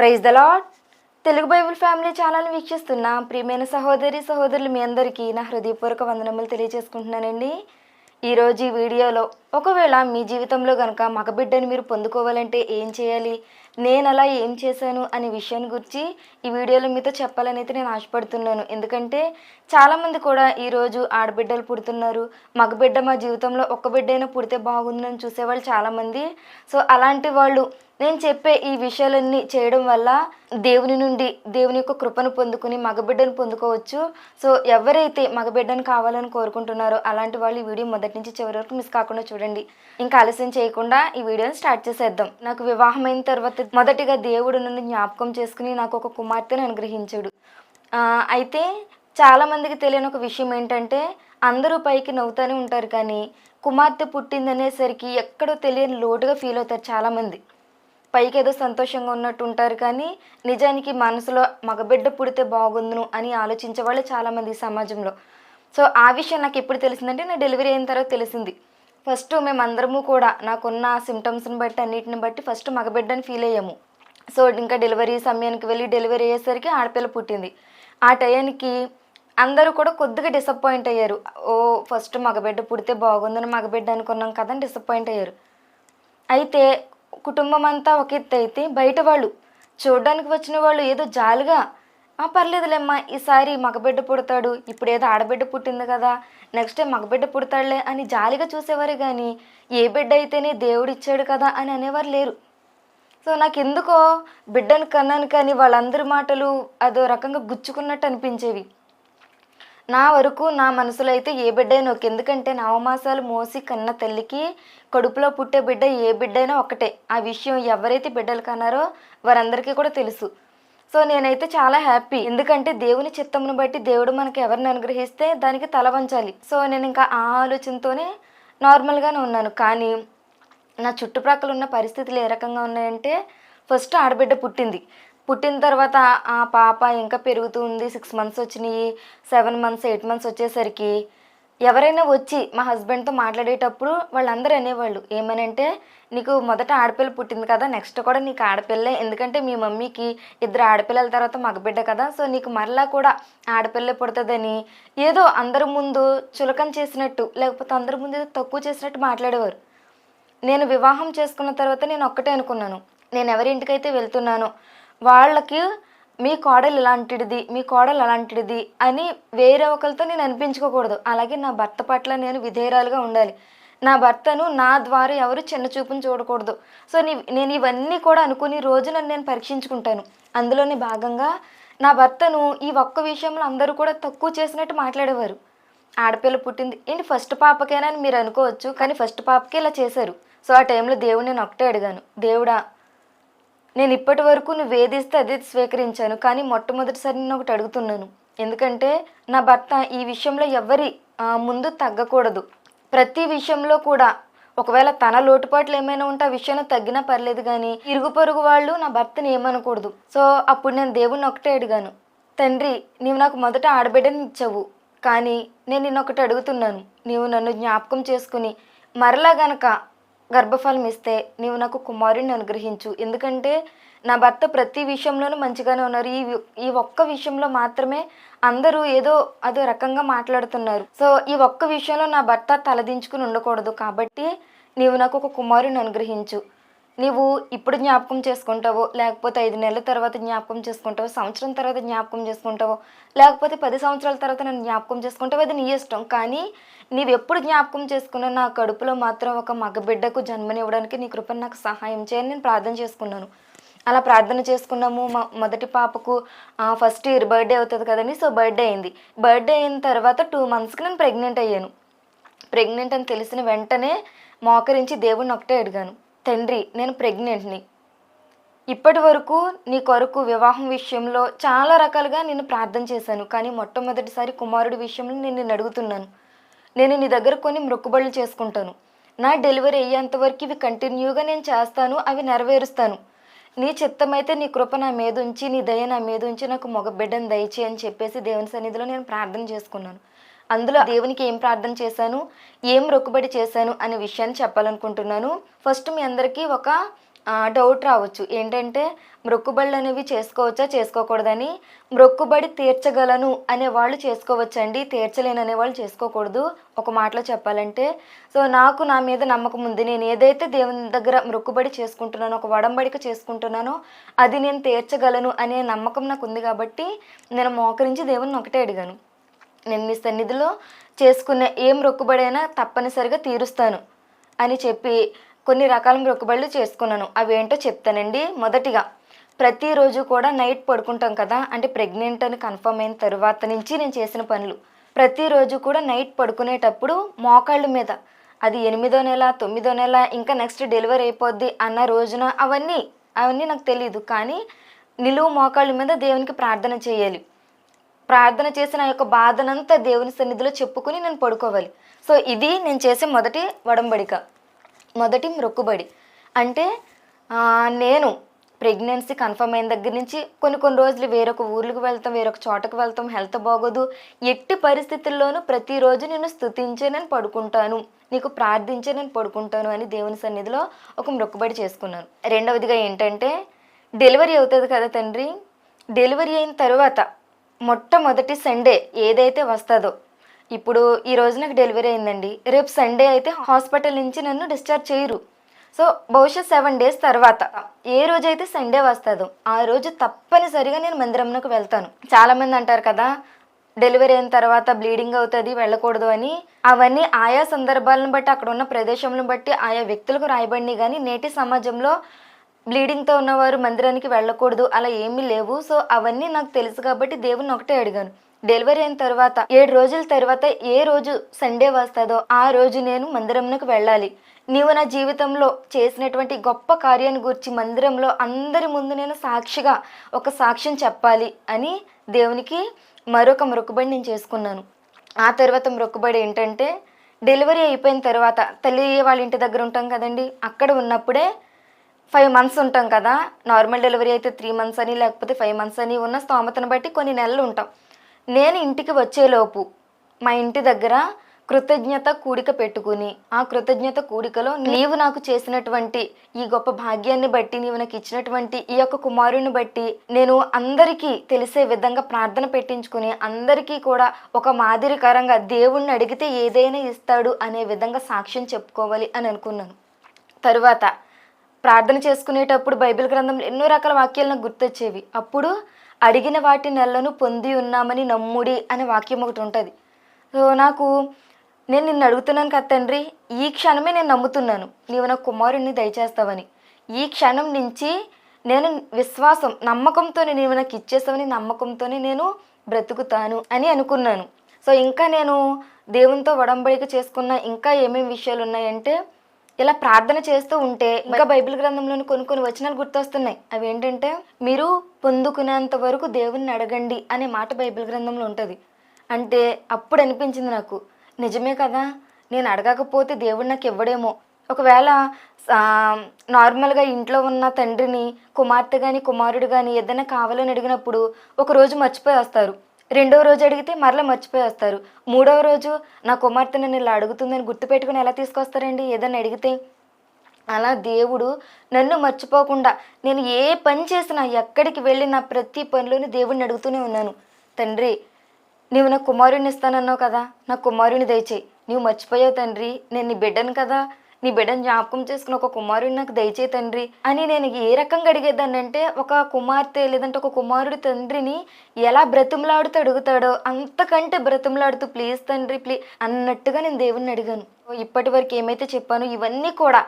Praise the Lord Telugu Bible family channel వీక్షిస్తున్న. ప్రియమైన సహోదరి సహోదరులు మీ అందరికీ నా హృదయపూర్వక వందనములు తెలియజేసుకుంటున్నానండి. ఈరోజు ఈ వీడియోలో ఒకవేళ మీ జీవితంలో కనుక మగబిడ్డని మీరు పొందుకోవాలంటే ఏం చేయాలి? నేను అలా ఏం చేశాను అనే విషయాన్ని గురించి ఈ వీడియోలో మీతో చెప్పాలని అయితే నేను ఆశపడుతున్నాను. ఎందుకంటే చాలామంది కూడా ఈరోజు ఆడబిడ్డలు పుడుతున్నారు. మగబిడ్డ మా జీవితంలో ఒక్క బిడ్డ అయినా పుడితే బాగుందని చూసేవాళ్ళు చాలామంది. సో అలాంటి వాళ్ళు నేను చెప్పే ఈ విషయాలన్నీ చేయడం వల్ల దేవుని నుండి దేవుని యొక్క కృపను పొందుకుని మగబిడ్డను పొందుకోవచ్చు. సో ఎవరైతే మగబిడ్డను కావాలని కోరుకుంటున్నారో అలాంటి వాళ్ళు ఈ వీడియో మొదటి నుంచి చివరి వరకు మిస్ కాకుండా చూడండి. ఇంకా ఆలస్యం చేయకుండా ఈ వీడియోని స్టార్ట్ చేసేద్దాం. నాకు వివాహమైన తర్వాత మొదటిగా దేవుడు నన్ను జ్ఞాపకం చేసుకుని నాకు ఒక కుమార్తెను అనుగ్రహించాడు. అయితే చాలామందికి తెలియని ఒక విషయం ఏంటంటే అందరూ పైకి నవ్వుతూనే ఉంటారు కానీ కుమార్తె పుట్టిందనేసరికి ఎక్కడో తెలియని లోటుగా ఫీల్ అవుతారు చాలామంది. పైకి ఏదో సంతోషంగా ఉన్నట్టు ఉంటారు కానీ నిజానికి మనసులో మగబిడ్డ పుడితే బాగుందును అని ఆలోచించే వాళ్ళు చాలామంది సమాజంలో. సో ఆ విషయం నాకు ఎప్పుడు తెలిసిందంటే నా డెలివరీ అయిన తర్వాత తెలిసింది. ఫస్ట్ మేమందరము కూడా నాకున్న సిమ్టమ్స్ని బట్టి అన్నిటిని బట్టి ఫస్ట్ మగబిడ్డని ఫీల్ అయ్యాము. సో ఇంకా డెలివరీ సమయానికి వెళ్ళి డెలివరీ అయ్యేసరికి ఆడపిల్ల పుట్టింది. ఆ టయానికి అందరూ కూడా కొద్దిగా డిసప్పాయింట్ అయ్యారు. ఓ ఫస్ట్ మగబిడ్డ పుడితే బాగుందని మగబిడ్డ అనుకున్నాం కదా అని డిసప్పాయింట్ అయ్యారు. అయితే కుటుంబం అంతా ఒక ఎత్తు అయితే బయట వాళ్ళు చూడడానికి వచ్చిన వాళ్ళు ఏదో జాలిగా "ఆ, పర్లేదులేమ్మా ఈసారి మగబిడ్డ పుడతాడు ఇప్పుడు ఏదో ఆడబిడ్డ పుట్టింది కదా నెక్స్ట్ టైం మగబిడ్డ పుడతాడులే అని జాలిగా చూసేవారు కానీ ఏ బిడ్డ అయితేనే దేవుడు ఇచ్చాడు కదా అని అనేవారు లేరు. సో నాకు ఎందుకో బిడ్డను కన్నాను కానీ వాళ్ళందరి మాటలు అదో రకంగా గుచ్చుకున్నట్టు అనిపించేవి. నా వరకు నా మనసులో అయితే ఏ బిడ్డైనా ఒక ఎందుకంటే నవమాసాలు మోసి కన్న తల్లికి కడుపులో పుట్టే బిడ్డ ఏ బిడ్డైనా ఒకటే ఆ విషయం ఎవరైతే బిడ్డలు కన్నారో వారందరికీ కూడా తెలుసు. సో నేనైతే చాలా హ్యాపీ. ఎందుకంటే దేవుని చిత్తమును బట్టి దేవుడు మనకి ఎవరిని అనుగ్రహిస్తే దానికి తల వంచాలి. సో నేను ఇంకా ఆ ఆలోచనతోనే నార్మల్గానే ఉన్నాను. కానీ నా చుట్టుప్రక్కల ఉన్న పరిస్థితులు ఏ రకంగా ఉన్నాయంటే ఫస్ట్ ఆడబిడ్డ పుట్టింది. పుట్టిన తర్వాత ఆ పాప ఇంకా పెరుగుతూ ఉంది. సిక్స్ మంత్స్ వచ్చినాయి. సెవెన్ మంత్స్ ఎయిట్ మంత్స్ వచ్చేసరికి ఎవరైనా వచ్చి మా హస్బెండ్తో మాట్లాడేటప్పుడు వాళ్ళందరూ అనేవాళ్ళు ఏమనంటే నీకు మొదట ఆడపిల్ల పుట్టింది కదా నెక్స్ట్ కూడా నీకు ఆడపిల్లే. ఎందుకంటే మీ మమ్మీకి ఇద్దరు ఆడపిల్లల తర్వాత మగబిడ్డ కదా సో నీకు మరలా కూడా ఆడపిల్లే పుడుతుందని. ఏదో అందరి ముందు చులకం చేసినట్టు లేకపోతే అందరి ముందు ఏదో తక్కువ చేసినట్టు మాట్లాడేవారు. నేను వివాహం చేసుకున్న తర్వాత నేను ఒక్కటే అనుకున్నాను. నేను ఎవరి ఇంటికైతే వెళ్తున్నానో వాళ్ళకి మీ కోడలు ఇలాంటిది మీ కోడలు అలాంటిది అని వేరే ఒకరితో నేను అనిపించుకోకూడదు. అలాగే నా భర్త పట్ల నేను విధేయరాలుగా ఉండాలి. నా భర్తను నా ద్వారా ఎవరు చిన్న చూపును చూడకూడదు. సో నీ నేను ఇవన్నీ కూడా అనుకుని రోజు నన్ను నేను పరీక్షించుకుంటాను. అందులోని భాగంగా నా భర్తను ఈ ఒక్క విషయంలో అందరూ కూడా తక్కువ చేసినట్టు మాట్లాడేవారు. ఆడపిల్ల పుట్టింది. ఏంటి ఫస్ట్ పాపకేనా అని మీరు అనుకోవచ్చు కానీ ఫస్ట్ పాపకి ఇలా చేశారు. సో ఆ టైంలో దేవుడు నేను ఒకటే అడిగాను. దేవుడా నేను ఇప్పటి వరకు నువ్వు వేధిస్తే అదే స్వీకరించాను కానీ మొట్టమొదటిసారి నేను ఒకటి అడుగుతున్నాను. ఎందుకంటే నా భర్త ఈ విషయంలో ఎవరి ముందు తగ్గకూడదు. ప్రతి విషయంలో కూడా ఒకవేళ తన లోటుపాట్లు ఏమైనా ఉంటే ఆ విషయంలో తగ్గినా పర్లేదు కానీ ఇరుగు పొరుగు వాళ్ళు నా భర్తని ఏమనకూడదు. సో అప్పుడు నేను దేవుణ్ణి ఒకటే అడిగాను. తండ్రి నీవు నాకు మొదట ఆడబిడ్డని ఇచ్చావు కానీ నేను నిన్న ఒకటి అడుగుతున్నాను. నీవు నన్ను జ్ఞాపకం చేసుకుని మరలా గనక గర్భఫలం ఇస్తే నీవు నాకు కుమారుడిని అనుగ్రహించు. ఎందుకంటే నా భర్త ప్రతి విషయంలోనూ మంచిగానే ఉన్నారు. ఈ ఈ ఒక్క విషయంలో మాత్రమే అందరూ ఏదో అదో రకంగా మాట్లాడుతున్నారు. సో ఈ ఒక్క విషయంలో నా భర్త తలదించుకుని ఉండకూడదు. కాబట్టి నీవు నాకు ఒక కుమారుని అనుగ్రహించు. నీవు ఇప్పుడు జ్ఞాపకం చేసుకుంటావో లేకపోతే ఐదు నెలల తర్వాత జ్ఞాపకం చేసుకుంటావో సంవత్సరం తర్వాత జ్ఞాపకం చేసుకుంటావో లేకపోతే పది సంవత్సరాల తర్వాత నన్ను జ్ఞాపకం చేసుకుంటావో అది నీ ఇష్టం. కానీ నీవు ఎప్పుడు జ్ఞాపకం చేసుకున్నా నా కడుపులో మాత్రం ఒక మగబిడ్డకు జన్మనివ్వడానికి నీ కృపను నాకు సహాయం చేయని నేను ప్రార్థన చేసుకున్నాను. అలా ప్రార్థన చేసుకున్నాము. మా మొదటి పాపకు ఫస్ట్ ఇయర్ బర్త్డే అవుతుంది కదండి సో బర్త్డే అయింది. బర్త్డే అయిన తర్వాత టూ మంత్స్కి నేను ప్రెగ్నెంట్ అయ్యాను. ప్రెగ్నెంట్ అని తెలిసిన వెంటనే మోకరించి దేవుణ్ణి ఒకటే అడిగాను. తండ్రి నేను ప్రెగ్నెంట్ని. ఇప్పటి వరకు నీ కొరకు వివాహం విషయంలో చాలా రకాలుగా నేను ప్రార్థన చేశాను. కానీ మొట్టమొదటిసారి కుమారుడి విషయంలో నేను నిన్ను అడుగుతున్నాను. నేను నీ దగ్గర కొన్ని మొక్కుబడులు చేసుకుంటాను. నా డెలివరీ అయ్యేంత వరకు ఇవి కంటిన్యూగా నేను చేస్తాను అవి నెరవేరుస్తాను. నీ చిత్తమైతే నీ కృప నా మీద ఉంచి నీ దయ నా మీద ఉంచి నాకు మగ బిడ్డను దయచేయి అని చెప్పేసి దేవుని సన్నిధిలో నేను ప్రార్థన చేసుకున్నాను. అందులో దేవునికి ఏం ప్రార్థన చేశాను? ఏం రొక్కుబడి చేశాను అనే విషయాన్ని చెప్పాలనుకుంటున్నాను. ఫస్ట్ మీ అందరికీ ఒక డౌట్ రావచ్చు. ఏంటంటే మొక్కుబడులు అనేవి చేసుకోవచ్చా? చేసుకోకూడదని. మొక్కుబడి తీర్చగలను అనే వాళ్ళు చేసుకోవచ్చండి. తీర్చలేను అనే వాళ్ళు చేసుకోకూడదు. ఒక మాటలో చెప్పాలంటే. సో నాకు నా మీద నమ్మకం ఉంది. నేను ఏదైతే దేవుని దగ్గర మొక్కుబడి చేసుకుంటున్నానో ఒక వడంబడిక చేసుకుంటున్నానో అది నేను తీర్చగలను అనే నమ్మకం నాకు ఉంది కాబట్టి నేను మోకరించి దేవుని ఒకటే అడిగాను. నేను మీ సన్నిధిలో చేసుకునే ఏం మొక్కుబడైనా తప్పనిసరిగా తీరుస్తాను అని చెప్పి కొన్ని రకాల మొక్కుబడులు చేసుకున్నాను. అవి ఏంటో చెప్తానండి. మొదటిగా ప్రతిరోజు కూడా నైట్ పడుకుంటాం కదా అంటే ప్రెగ్నెంట్ అని కన్ఫర్మ్ అయిన తర్వాత నుంచి నేను చేసిన పనులు. ప్రతిరోజు కూడా నైట్ పడుకునేటప్పుడు మోకాళ్ళ మీద అది ఎనిమిదో నెల తొమ్మిదో నెల ఇంకా నెక్స్ట్ డెలివరీ అయిపోద్ది అన్న రోజున అవన్నీ అవన్నీ నాకు తెలియదు కానీ నిలువు మోకాళ్ళ మీద దేవునికి ప్రార్థన చేయాలి. ప్రార్థన చేసిన ఆ యొక్క బాధనంతా దేవుని సన్నిధిలో చెప్పుకుని నేను పడుకోవాలి. సో ఇది నేను చేసే మొదటి వడంబడిక మొదటి మొక్కుబడి. అంటే నేను ప్రెగ్నెన్సీ కన్ఫర్మ్ అయిన దగ్గర నుంచి కొన్ని కొన్ని రోజులు వేరొక ఊర్లకు వెళ్తాం వేరొక చోటకు వెళ్తాం హెల్త్ బాగోదు. ఎట్టి పరిస్థితుల్లోనూ ప్రతిరోజు నేను స్తుతించే నేను పడుకుంటాను. నీకు ప్రార్థించే నేను పడుకుంటాను అని దేవుని సన్నిధిలో ఒక మొక్కుబడి చేసుకున్నాను. రెండవదిగా ఏంటంటే డెలివరీ అవుతుంది కదా తండ్రి. డెలివరీ అయిన తర్వాత మొట్టమొదటి సండే ఏదైతే వస్తుందో ఇప్పుడు ఈ రోజు నాకు డెలివరీ అయిందండి. రేపు సండే అయితే హాస్పిటల్ నుంచి నన్ను డిశ్చార్జ్ చేయరు. సో బహుశా సెవెన్ డేస్ తర్వాత ఏ రోజు అయితే సండే వస్తుందో ఆ రోజు తప్పనిసరిగా నేను మందిరంలోకి వెళ్తాను. చాలామంది అంటారు కదా డెలివరీ అయిన తర్వాత బ్లీడింగ్ అవుతుంది వెళ్ళకూడదు అని. అవన్నీ ఆయా సందర్భాలను బట్టి అక్కడ ఉన్న ప్రదేశంను బట్టి ఆయా వ్యక్తులకు రాయబడినాయి కానీ నేటి సమాజంలో బ్లీడింగ్తో ఉన్నవారు మందిరానికి వెళ్ళకూడదు. అలా ఏమీ లేవు. సో అవన్నీ నాకు తెలుసు కాబట్టి దేవుని ఒకటే అడిగాను. డెలివరీ అయిన తర్వాత ఏడు రోజుల తర్వాత ఏ రోజు సండే వస్తుందో ఆ రోజు నేను మందిరంలోకి వెళ్ళాలి. నీవు నా జీవితంలో చేసినటువంటి గొప్ప కార్యాన్ని గురించి మందిరంలో అందరి ముందు నేను సాక్షిగా ఒక సాక్ష్యం చెప్పాలి అని దేవునికి మరొక మొక్కుబడి నేను చేసుకున్నాను. ఆ తర్వాత మొక్కుబడి ఏంటంటే డెలివరీ అయిపోయిన తర్వాత తల్లి వాళ్ళ ఇంటి దగ్గర ఉంటాం కదండి. అక్కడ ఉన్నప్పుడే ఫైవ్ మంత్స్ ఉంటాం కదా. నార్మల్ డెలివరీ అయితే త్రీ మంత్స్ అని లేకపోతే ఫైవ్ మంత్స్ అని ఉన్న స్తోమతను బట్టి కొన్ని నెలలు ఉంటాం. నేను ఇంటికి వచ్చేలోపు మా ఇంటి దగ్గర కృతజ్ఞత కూడిక పెట్టుకుని ఆ కృతజ్ఞత కూడికలో నీవు నాకు చేసినటువంటి ఈ గొప్ప భాగ్యాన్ని బట్టి నీవు నాకు ఇచ్చినటువంటి ఈ యొక్క కుమారుని బట్టి నేను అందరికీ తెలిసే విధంగా ప్రార్థన పెట్టించుకుని అందరికీ కూడా ఒక మాదిరికరంగా దేవుణ్ణి అడిగితే ఏదైనా ఇస్తాడు అనే విధంగా సాక్ష్యం చెప్పుకోవాలి అని అనుకున్నాను. తరువాత ప్రార్థన చేసుకునేటప్పుడు బైబిల్ గ్రంథంలో ఎన్నో రకాల వాక్యాలు నాకు గుర్తొచ్చేవి. అప్పుడు అడిగిన వాటి నెలను పొంది ఉన్నామని నమ్ముడి అనే వాక్యం ఒకటి ఉంటుంది. సో నాకు నేను నిన్ను అడుగుతున్నాను కదా తండ్రి ఈ క్షణమే నేను నమ్ముతున్నాను. నీవు నా కుమారుణ్ణి దయచేస్తావని. ఈ క్షణం నుంచి నేను విశ్వాసం నమ్మకంతోనే నీవు నాకు ఇచ్చేసావని నమ్మకంతోనే నేను బ్రతుకుతాను అని అనుకున్నాను. సో ఇంకా నేను దేవునితో వడంబడిక చేసుకున్న ఇంకా ఏమేమి విషయాలు ఉన్నాయంటే ఇలా ప్రార్థన చేస్తూ ఉంటే ఇంకా బైబిల్ గ్రంథంలోని కొన్ని కొన్ని వచనాలు గుర్తొస్తున్నాయి. అవి ఏంటంటే మీరు పొందుకునేంత వరకు దేవుణ్ణి అడగండి అనే మాట బైబిల్ గ్రంథంలో ఉంటుంది. అంటే అప్పుడు అనిపించింది నాకు నిజమే కదా నేను అడగకపోతే దేవుడు నాకు ఇవ్వడేమో. ఒకవేళ నార్మల్గా ఇంట్లో ఉన్న తండ్రిని కుమార్తె కానీ కుమారుడు కానీ ఏదైనా కావాలని అడిగినప్పుడు ఒక రోజు మర్చిపోయి వస్తారు రెండవ రోజు అడిగితే మరలా మర్చిపోయి వస్తారు. మూడవ రోజు నా కుమార్తె నన్ను ఇలా అడుగుతుందని గుర్తుపెట్టుకుని ఎలా తీసుకొస్తారండి? ఏదైనా అడిగితే అలా దేవుడు నన్ను మర్చిపోకుండా నేను ఏ పని చేసినా ఎక్కడికి వెళ్ళి నా ప్రతి పనిలోని దేవుడిని అడుగుతూనే ఉన్నాను. తండ్రి నీవు నా కుమారుడిని ఇస్తానన్నావు కదా? నా కుమారుని దయచేయి. నీవు మర్చిపోయావు తండ్రి నేను నీ బిడ్డను కదా? నీ బిడ్డను జ్ఞాపకం చేసుకుని ఒక కుమారుడు నాకు దయచే తండ్రి. అని నేను ఏ రకంగా అడిగేదానంటే ఒక కుమార్తె లేదంటే ఒక కుమారుడి తండ్రిని ఎలా బ్రతిమలాడుతూ అడుగుతాడో అంతకంటే బ్రతిమలాడుతూ ప్లీజ్ తండ్రి ప్లీజ్ అన్నట్టుగా నేను దేవుణ్ణి అడిగాను. ఇప్పటి వరకు ఏమైతే చెప్పానో ఇవన్నీ కూడా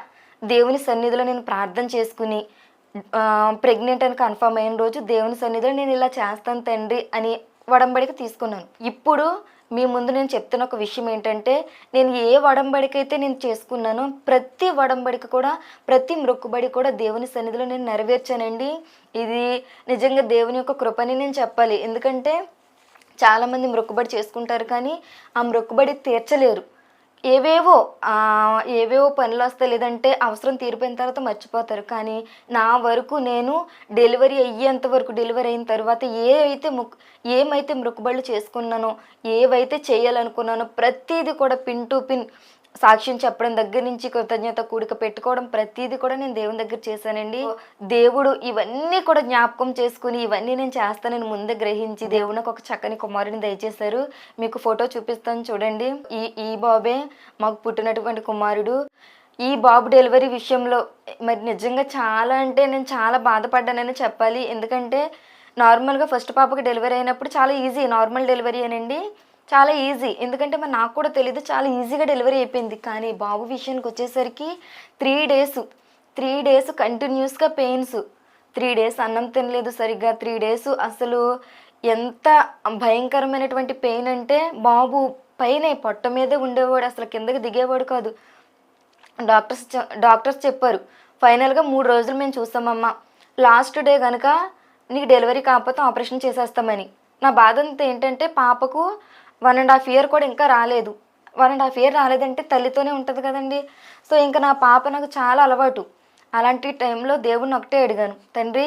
దేవుని సన్నిధిలో నేను ప్రార్థన చేసుకుని ప్రెగ్నెంట్ అని కన్ఫర్మ్ అయిన రోజు దేవుని సన్నిధిలో నేను ఇలా చేస్తాను తండ్రి అని వడంబడికి తీసుకున్నాను. ఇప్పుడు మీ ముందు నేను చెప్తున్న ఒక విషయం ఏంటంటే నేను ఏ వడంబడిక అయితే నేను చేసుకున్నానో ప్రతి వడంబడిక కూడా ప్రతి మొక్కుబడి కూడా దేవుని సన్నిధిలో నేను నెరవేర్చానండి. ఇది నిజంగా దేవుని యొక్క కృపని నేను చెప్పాలి. ఎందుకంటే చాలామంది మొక్కుబడి చేసుకుంటారు కానీ ఆ మొక్కుబడి తీర్చలేరు. ఏవేవో ఏవేవో పనులు వస్తాయి. లేదంటే అవసరం తీరిపోయిన తర్వాత మర్చిపోతారు. కానీ నా వరకు నేను డెలివరీ అయ్యేంత వరకు డెలివరీ అయిన తర్వాత ఏవైతే ముక్ ఏమైతే మొక్కుబళ్ళు చేసుకున్నానో ఏవైతే చేయాలనుకున్నానో ప్రతిదీ కూడా పిన్ టు పిన్ సాక్ష్యం చెప్పడం దగ్గర నుంచి కృతజ్ఞత కూడిక పెట్టుకోవడం ప్రతిదీ కూడా నేను దేవుని దగ్గర చేశానండి. దేవుడు ఇవన్నీ కూడా జ్ఞాపకం చేసుకుని ఇవన్నీ నేను చేస్తానని ముందే గ్రహించి దేవుడు నాకు ఒక చక్కని కుమారుని దయచేశారు. మీకు ఫోటో చూపిస్తాను చూడండి. ఈ ఈ బాబే మాకు పుట్టినటువంటి కుమారుడు. ఈ బాబు డెలివరీ విషయంలో మరి నిజంగా చాలా అంటే నేను చాలా బాధపడ్డానని చెప్పాలి. ఎందుకంటే నార్మల్గా ఫస్ట్ పాపకి డెలివరీ అయినప్పుడు చాలా ఈజీ నార్మల్ డెలివరీ అనండి. చాలా ఈజీ ఎందుకంటే మరి నాకు కూడా తెలియదు చాలా ఈజీగా డెలివరీ అయిపోయింది. కానీ బాబు విషయానికి వచ్చేసరికి త్రీ డేస్ త్రీ డేస్ కంటిన్యూస్గా పెయిన్స్ త్రీ డేస్ అన్నం తినలేదు సరిగ్గా. త్రీ డేస్ అసలు ఎంత భయంకరమైనటువంటి పెయిన్ అంటే బాబు పైన పొట్ట మీదే ఉండేవాడు. అసలు కిందకి దిగేవాడు కాదు. డాక్టర్స్ డాక్టర్స్ చెప్పారు ఫైనల్గా మూడు రోజులు మేము చూస్తామమ్మా. లాస్ట్ డే కనుక నీకు డెలివరీ కాకపోతే ఆపరేషన్ చేసేస్తామని. నా బాధ అంతా ఏంటంటే పాపకు వన్ అండ్ హాఫ్ ఇయర్ కూడా ఇంకా రాలేదు. వన్ అండ్ హాఫ్ ఇయర్ రాలేదంటే తల్లితోనే ఉంటుంది కదండి. సో ఇంకా నా పాప నాకు చాలా అలవాటు. అలాంటి టైంలో దేవుణ్ణి ఒకటే అడిగాను తండ్రి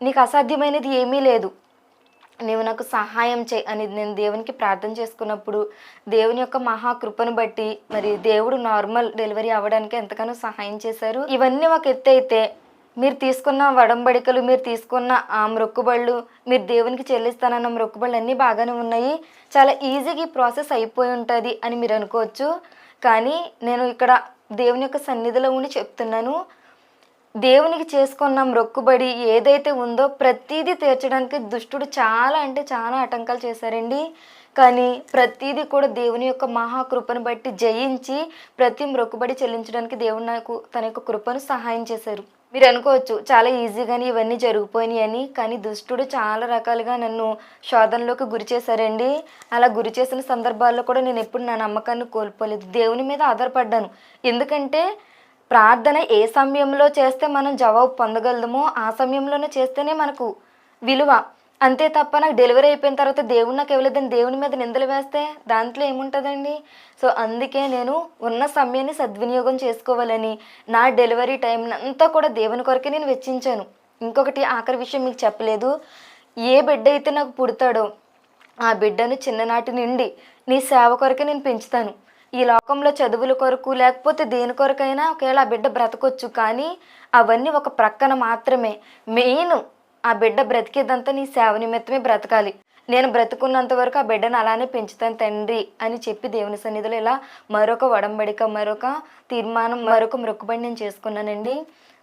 నీకు అసాధ్యమైనది ఏమీ లేదు. నీవు నాకు సహాయం చేయి అని నేను దేవునికి ప్రార్థన చేసుకున్నప్పుడు దేవుని యొక్క మహాకృపను బట్టి మరి దేవుడు నార్మల్ డెలివరీ అవ్వడానికి ఎంతగానో సహాయం చేశారు. ఇవన్నీ ఒక ఎత్తు అయితే మీరు తీసుకున్న వడంబడికలు మీరు తీసుకున్న ఆ మొక్కుబళ్ళు మీరు దేవునికి చెల్లిస్తానన్న మొక్కుబళ్ళు అన్నీ బాగానే ఉన్నాయి. చాలా ఈజీగా ఈ ప్రాసెస్ అయిపోయి ఉంటుంది అని మీరు అనుకోవచ్చు. కానీ నేను ఇక్కడ దేవుని యొక్క సన్నిధిలో ఉండి చెప్తున్నాను. దేవునికి చేసుకున్న మొక్కుబడి ఏదైతే ఉందో ప్రతిదీ తీర్చడానికి దుష్టుడు చాలా అంటే చాలా ఆటంకాలు చేశారండి. కానీ ప్రతిదీ కూడా దేవుని యొక్క మహాకృపను బట్టి జయించి ప్రతి మొక్కుబడి చెల్లించడానికి దేవుడు నాకు తన యొక్క కృపను సహాయం చేశారు. మీరు అనుకోవచ్చు చాలా ఈజీగానే ఇవన్నీ జరిగిపోయినాయి అని కానీ దుష్టుడు చాలా రకాలుగా నన్ను శోధనలోకి గురి చేశారండి. అలా గురి చేసిన సందర్భాల్లో కూడా నేను ఎప్పుడు నా నమ్మకాన్ని కోల్పోలేదు. దేవుని మీద ఆధారపడ్డాను. ఎందుకంటే ప్రార్థన ఏ సమయంలో చేస్తే మనం జవాబు పొందగలమో ఆ సమయంలోనే చేస్తేనే మనకు విలువ. అంతే తప్ప నాకు డెలివరీ అయిపోయిన తర్వాత దేవుడు నాకు ఇవ్వలేదని దేవుని మీద నిందలు వేస్తే దాంట్లో ఏముంటుందండి? సో అందుకే నేను ఉన్న సమయాన్ని సద్వినియోగం చేసుకోవాలని నా డెలివరీ టైం అంతా కూడా దేవుని కొరకే నేను వెచ్చించాను. ఇంకొకటి ఆఖరి విషయం మీకు చెప్పలేదు. ఏ బిడ్డ అయితే నాకు పుడతాడో ఆ బిడ్డను చిన్ననాటి నుండి నీ సేవ కొరకే నేను పెంచుతాను. ఈ లోకంలో చదువుల కొరకు లేకపోతే దేని కొరకైనా ఒకవేళ ఆ బిడ్డ బ్రతకొచ్చు. కానీ అవన్నీ ఒక ప్రక్కన మాత్రమే. మెయిన్ ఆ బిడ్డ బ్రతికేదంతా నీ సేవ నిమిత్తమే బ్రతకాలి. నేను బ్రతుకున్నంత వరకు ఆ బిడ్డను అలానే పెంచుతాను తండ్రి అని చెప్పి దేవుని సన్నిధిలో ఇలా మరొక వడంబడిక మరొక తీర్మానం మరొక మొక్కుబడి నేను చేసుకున్నానండి.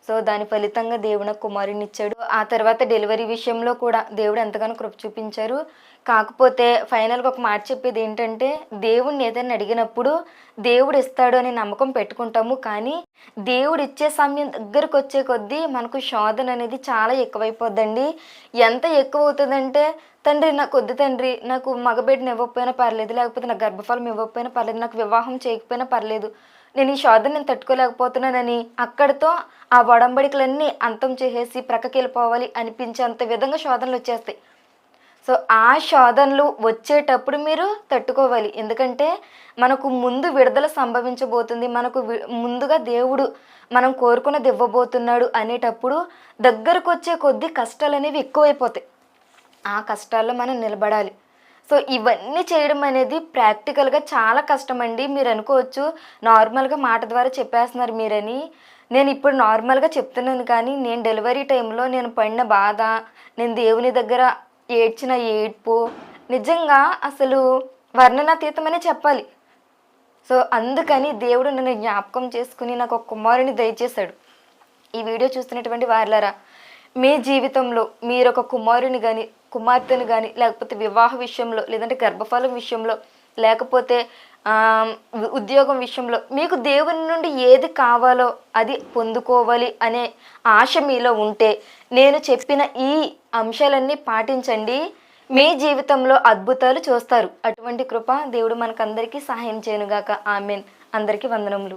సో దాని ఫలితంగా దేవుడు కుమారుని ఇచ్చాడు ఆ తర్వాత డెలివరీ విషయంలో కూడా దేవుడు ఎంతగానో కృప చూపించారు. కాకపోతే ఫైనల్గా ఒక మాట చెప్పేది ఏంటంటే దేవుడిని ఏదైనా అడిగినప్పుడు దేవుడు ఇస్తాడు అనే నమ్మకం పెట్టుకుంటాము. కానీ దేవుడు ఇచ్చే సమయం దగ్గరకు వచ్చే కొద్దీ మనకు శోధన అనేది చాలా ఎక్కువైపోద్దండి. ఎంత ఎక్కువ అవుతుందంటే తండ్రి నాకు వద్దు తండ్రి నాకు మగబిడ్డను ఇవ్వకపోయినా పర్లేదు లేకపోతే నాకు గర్భఫలం ఇవ్వకపోయినా పర్లేదు నాకు వివాహం చేయకపోయినా పర్లేదు నేను ఈ శోధన నేను తట్టుకోలేకపోతున్నానని అక్కడితో ఆ వడంబడికలన్నీ అంతం చేసేసి ప్రక్కకి వెళ్ళిపోవాలి అనిపించేంత విధంగా శోధనలు వచ్చేస్తాయి. సో ఆ శోధనలు వచ్చేటప్పుడు మీరు తట్టుకోవాలి. ఎందుకంటే మనకు ముందు విడుదల సంభవించబోతుంది. మనకు వి- ముందుగా దేవుడు మనం కోరుకున్నది ఇవ్వబోతున్నాడు అనేటప్పుడు దగ్గరకు వచ్చే కొద్దీ కష్టాలు అనేవి ఎక్కువైపోతాయి. ఆ కష్టాల్లో మనం నిలబడాలి. సో ఇవన్నీ చేయడం అనేది ప్రాక్టికల్గా చాలా కష్టం అండి మీరు అనుకోవచ్చు నార్మల్గా మాట ద్వారా చెప్పేస్తున్నారు మీరని. నేను ఇప్పుడు నార్మల్గా చెప్తున్నాను కానీ నేను డెలివరీ టైంలో నేను పడిన బాధ నేను దేవుని దగ్గర ఏడ్చిన ఏడ్పు నిజంగా అసలు వర్ణనాతీతమనే చెప్పాలి. సో అందుకని దేవుడు నన్ను జ్ఞాపకం చేసుకుని నాకు ఒక కుమారుని దయచేశాడు. ఈ వీడియో చూస్తున్నటువంటి వార్లరా మీ జీవితంలో మీరు ఒక కుమారుని కానీ కుమార్తెను కానీ లేకపోతే వివాహ విషయంలో లేదంటే గర్భఫలం విషయంలో లేకపోతే ఉద్యోగం విషయంలో మీకు దేవుని నుండి ఏది కావాలో అది పొందుకోవాలి అనే ఆశ మీలో ఉంటే నేను చెప్పిన ఈ అంశాలన్నీ పాటించండి. మీ జీవితంలో అద్భుతాలు చూస్తారు. అటువంటి కృప దేవుడు మనకందరికీ సహాయం చేయనుగాక. ఆమెన్. అందరికీ వందనములు.